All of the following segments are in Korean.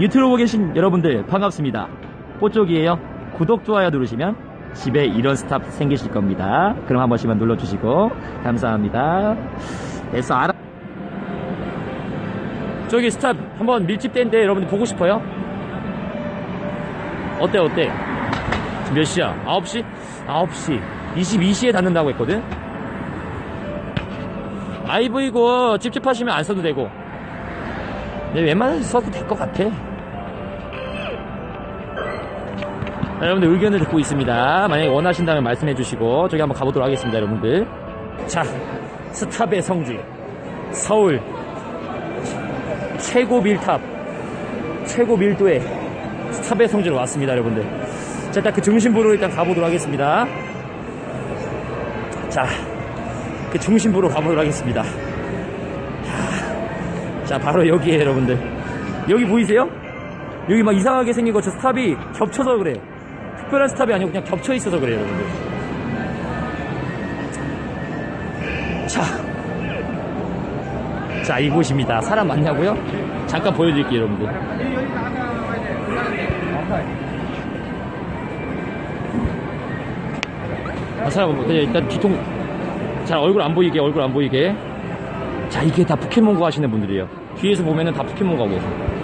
유튜브 계신 여러분들 반갑습니다. 뽀쪽이에요. 구독, 좋아요 누르시면 집에 이런 스탑 생기실 겁니다. 그럼 한 번씩만 눌러주시고 감사합니다. 됐어 알아. 저기 스탑 한번 밀집된데 여러분들 보고 싶어요? 어때 어때? 몇 시야? 9시? 9시 22시에 닫는다고 했거든? 아이브이고 찝찝하시면 안 써도 되고 근데 웬만해서 써도 될 것 같아 여러분들 의견을 듣고 있습니다. 만약에 원하신다면 말씀해 주시고 저기 한번 가보도록 하겠습니다 여러분들. 자 스탑의 성지. 서울. 최고 밀탑. 최고 밀도의 스탑의 성지로 왔습니다 여러분들. 자 일단 그 중심부로 일단 가보도록 하겠습니다. 자 그 중심부로 가보도록 하겠습니다. 자 바로 여기에 여러분들. 여기 보이세요? 여기 막 이상하게 생긴 거 저 스탑이 겹쳐서 그래 특별한 스탑이 아니고 그냥 겹쳐 있어서 그래요 여러분들 자 자, 이곳입니다. 사람 많냐고요? 잠깐 보여드릴게요, 여러분들. 아, 사람, 그냥 일단 뒤통, 자, 얼굴 안 보이게, 얼굴 안 보이게. 자, 이게 다 포켓몬고 하시는 분들이에요. 뒤에서 보면은 다 포켓몬고 하고.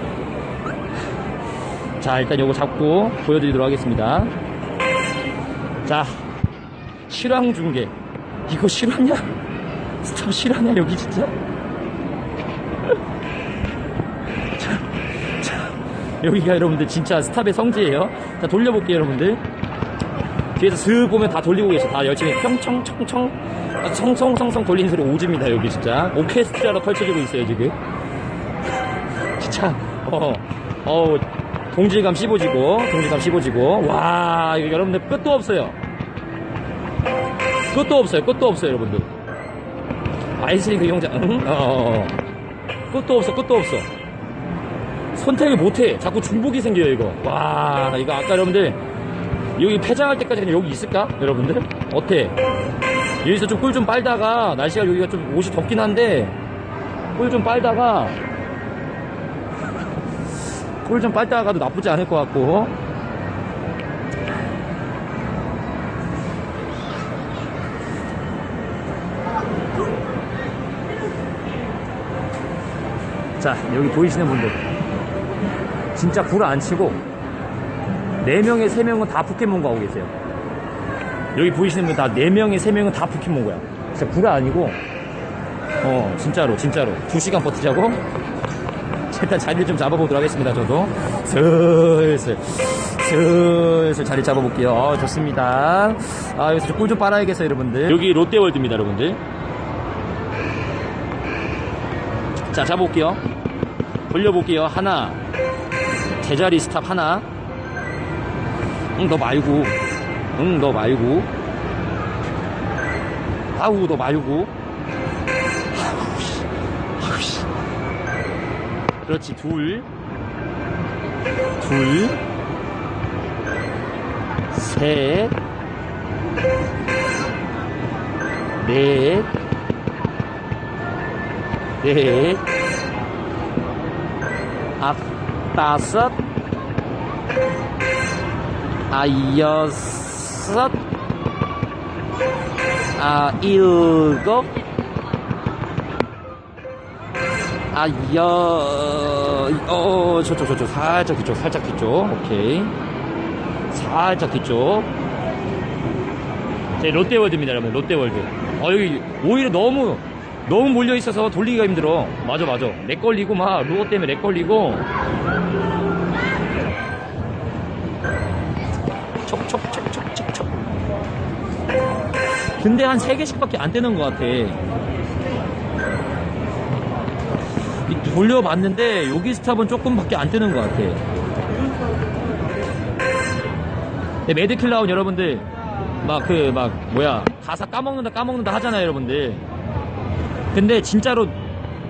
자, 일단 요거 잡고 보여드리도록 하겠습니다. 자, 실황 중계. 이거 실화냐? 스탑 실화냐, 여기 진짜? 여기가 여러분들 진짜 스탑의 성지예요. 자 돌려볼게요 여러분들. 뒤에서 슥 보면 다 돌리고 계셔. 다 열심히 평청 청청 아, 청청청청 돌리는 소리 오집니다 여기 진짜. 오케스트라로 펼쳐지고 있어요 지금. 진짜 어, 어 동질감 씹어지고 동질감 씹어지고 와 이거 여러분들 끝도 없어요. 끝도 없어요. 끝도 없어요 여러분들. 아이스링크 이용자 응? 어, 어, 어. 끝도 없어 끝도 없어. 선택을 못해. 자꾸 중복이 생겨요, 이거. 와, 이거 아까 여러분들, 여기 폐장할 때까지 그냥 여기 있을까? 여러분들? 어때? 여기서 좀 꿀 좀 빨다가, 날씨가 여기가 좀 옷이 덥긴 한데, 꿀 좀 빨다가, 꿀좀 빨다가 가도 나쁘지 않을 것 같고, 자, 여기 보이시는 분들. 진짜 불 안 치고 4명에 3명은 다 포켓몬 가고 계세요. 여기 보이시는 분다 4명에 3명은 다 포켓몬 거야. 진짜 불 아니고. 어 진짜로 진짜로. 2시간 버티자고 일단 자리를 좀 잡아보도록 하겠습니다 저도. 슬슬. 슬슬 자리 잡아볼게요. 어, 좋습니다. 아 여기서 꿀좀 빨아야겠어요 여러분들. 여기 롯데월드입니다 여러분들. 자 잡아볼게요. 돌려볼게요. 하나. 제자리 스탑 하나. 응 너 말고. 응 너 말고. 아우 너 말고 그렇지 둘. 둘, 셋, 넷, 넷, 아, 다섯, 아, 여섯, 아, 일곱, 아, 여, 어, 저쪽, 저쪽, 살짝 뒤쪽, 살짝 뒤쪽, 오케이. 살짝 뒤쪽. 제 롯데월드입니다, 여러분, 롯데월드. 어, 여기 오히려 너무, 너무 몰려있어서 돌리기가 힘들어. 맞아, 맞아. 렉 걸리고, 막, 루어 때문에 렉 걸리고. 촉, 촉, 촉, 촉, 촉, 촉. 근데 한 3개씩밖에 안 되는 것 같아. 이 돌려봤는데 여기 스탑은 조금밖에 안 뜨는 것 같아. 네, 매드킬라운 여러분들 막 그 막 뭐야 가사 까먹는다 까먹는다 하잖아요 여러분들. 근데 진짜로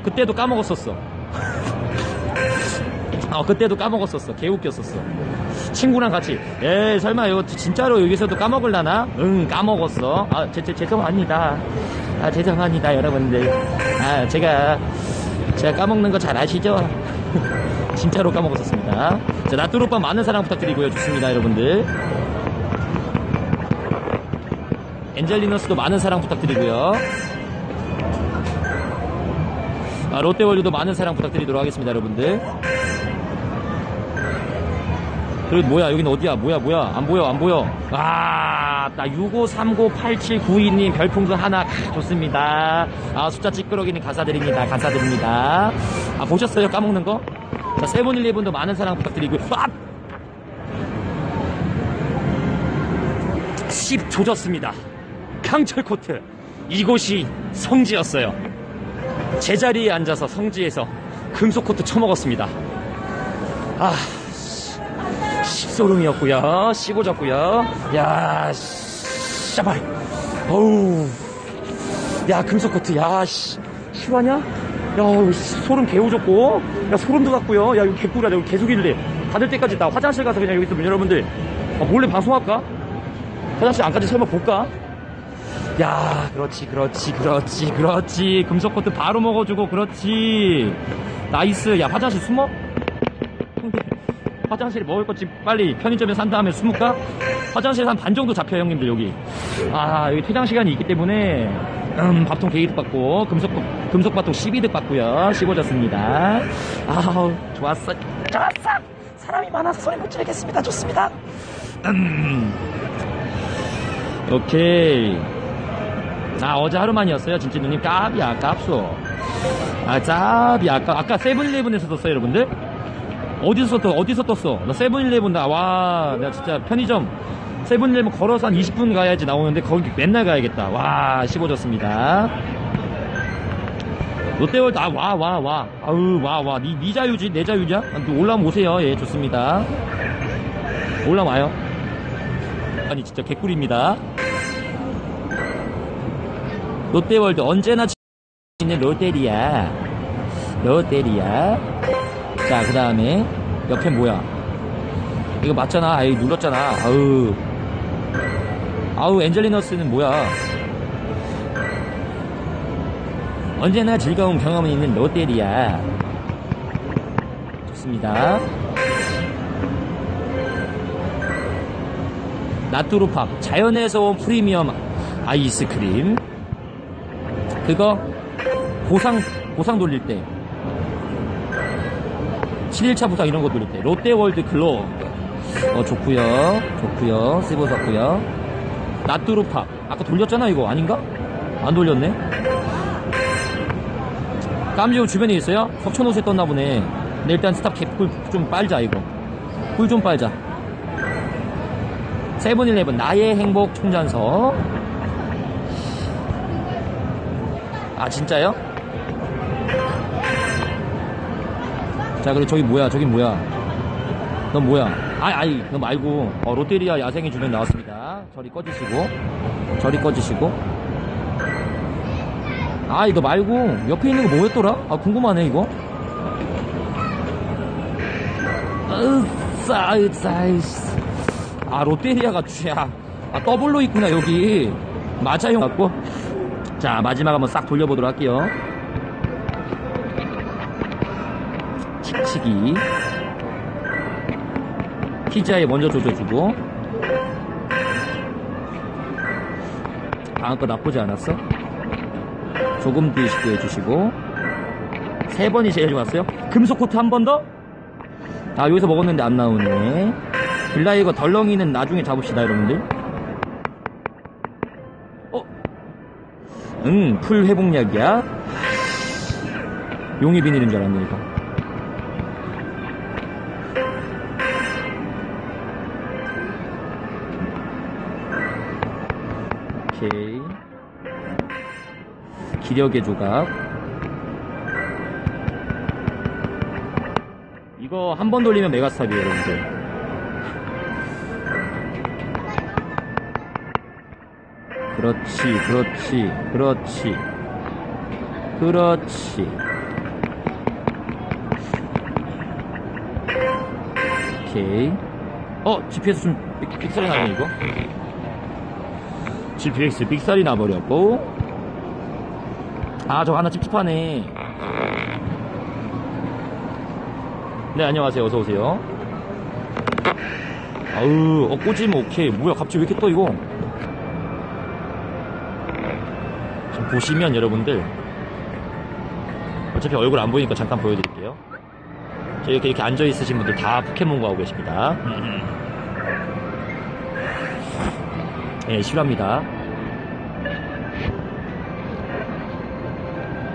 그때도 까먹었었어. 어 그때도 까먹었었어. 개 웃겼었어. 친구랑 같이 에 설마 이거 진짜로 여기서도 까먹을라나? 응 까먹었어. 아 제, 제, 죄송합니다. 아 죄송합니다 여러분들. 아 제가 제가 까먹는 거 잘 아시죠? 진짜로 까먹었었습니다. 자, 나뚜루빠 많은 사랑 부탁드리고요. 좋습니다, 여러분들. 엔젤리너스도 많은 사랑 부탁드리고요. 아, 롯데월드도 많은 사랑 부탁드리도록 하겠습니다, 여러분들. 그리고 뭐야, 여기는 어디야? 뭐야, 뭐야? 안 보여, 안 보여. 아, 나 65308792님 별풍선 하나 좋습니다. 아, 숫자 찌끄러기는 감사드립니다. 감사드립니다. 아, 보셨어요? 까먹는 거? 자, 세븐일레븐도 많은 사랑 부탁드리고요. 아! 10 조졌습니다. 강철 코트. 이곳이 성지였어요. 제자리에 앉아서 성지에서 금속 코트 처먹었습니다. 아, 십 소름이었고요. 씹어졌고요. 야, 씨발. 어우. 야, 금속 코트. 야, 씨. 실화냐? 야, 씨, 소름 개우졌고. 야, 소름 돋았고요. 야, 이거 개꿀이야. 여기 계속일래. 닫을 때까지 나 화장실 가서 그냥 여기 있으면 여러분들 아, 몰래 방송할까? 화장실 안까지 설마 볼까? 야, 그렇지, 그렇지, 그렇지, 그렇지. 금속 코트 바로 먹어주고, 그렇지. 나이스. 야, 화장실 숨어? 형들, 화장실에 먹을 것 집 빨리 편의점에 산 다음에 숨을까? 화장실에 한반 정도 잡혀요, 형님들, 여기. 아, 여기 퇴장 시간이 있기 때문에, 음, 밥통 개이득 받고, 금속, 금속 밥통 12득 받고요. 15졌습니다. 아우, 좋았어. 좋았어! 사람이 많아서 소리 못 지르겠습니다. 좋습니다. 음. 오케이. 아, 어제 하루만이었어요. 진짜 누님 깝이야, 깝소. 아, 짭이 아까, 아까 세븐일레븐에서 떴어요, 여러분들? 어디서 떴어? 어디서 떴어? 나 세븐일레븐 나, 와, 내가 진짜 편의점, 세븐일레븐 걸어서 한 20분 가야지 나오는데 거기 맨날 가야겠다. 와, 15졌습니다. 롯데월드, 아, 와, 와, 와. 아우, 와, 와. 니, 니 자유지? 내 자유냐? 아, 올라오면 오세요. 예, 좋습니다. 올라와요. 아니, 진짜 개꿀입니다. 롯데월드 언제나 있는 롯데리아 롯데리아 자 그 다음에 옆에 뭐야? 이거 맞잖아. 아이 눌렀잖아. 아우. 아우 엔젤리너스는 뭐야? 언제나 즐거운 경험이 있는 롯데리아. 좋습니다. 나뚜루팝 자연에서 온 프리미엄 아이스크림. 그거 보상 보상 돌릴 때 7일차 보상 이런 거 돌릴 때 롯데월드 클럽. 어 좋구요. 좋구요. 씹어졌구요. 나뚜루팝 아까 돌렸잖아 이거. 아닌가? 안 돌렸네. 깜지오 주변에 있어요? 석촌호수에 떴나 보네. 근데 일단 스탑 캡꿀좀 빨자 이거. 꿀 좀 빨자. 세븐일레븐 나의 행복 충전소 아 진짜요? 자 그리고 저기 뭐야 저기 뭐야. 넌 뭐야? 아이 아이 너 말고. 어, 롯데리아 야생의 주변 나왔습니다. 저리 꺼지시고. 저리 꺼지시고. 아이 너 말고. 옆에 있는 거 뭐였더라? 아 궁금하네 이거. 으싸 으싸. 아 롯데리아가 쥐야. 아 더블로 있구나 여기. 맞아요. 갖고. 자 마지막 한번 싹 돌려보도록 할게요 칙칙이 피자에 먼저 조져주고 거 나쁘지 않았어 조금 드시고 해주시고 세 번이 제일 좋았어요 금속 코트 한 번 더? 아 여기서 먹었는데 안 나오네 빌라이거 덜렁이는 나중에 잡읍시다 여러분들 어? 응, 풀 회복약이야. 용의 비닐인 줄 알았네, 이거. 오케이. 기력의 조각. 이거 한 번 돌리면 메가스탑이에요, 여러분들. 그렇지, 그렇지, 그렇지, 그렇지. 오케이. 어, GPS 좀 삑- 삑살이 나네, 이거. GPX 삑살이 나버렸고. 아, 저거 하나 찝찝하네. 네, 안녕하세요. 어서오세요. 아우, 어, 꽂으면 오케이. 뭐야, 갑자기 왜 이렇게 떠, 이거? 지금 보시면 여러분들, 어차피 얼굴 안 보이니까 잠깐 보여드릴게요. 자, 이렇게, 이렇게 앉아 있으신 분들 다 포켓몬고 하고 계십니다. 예, 싫어합니다.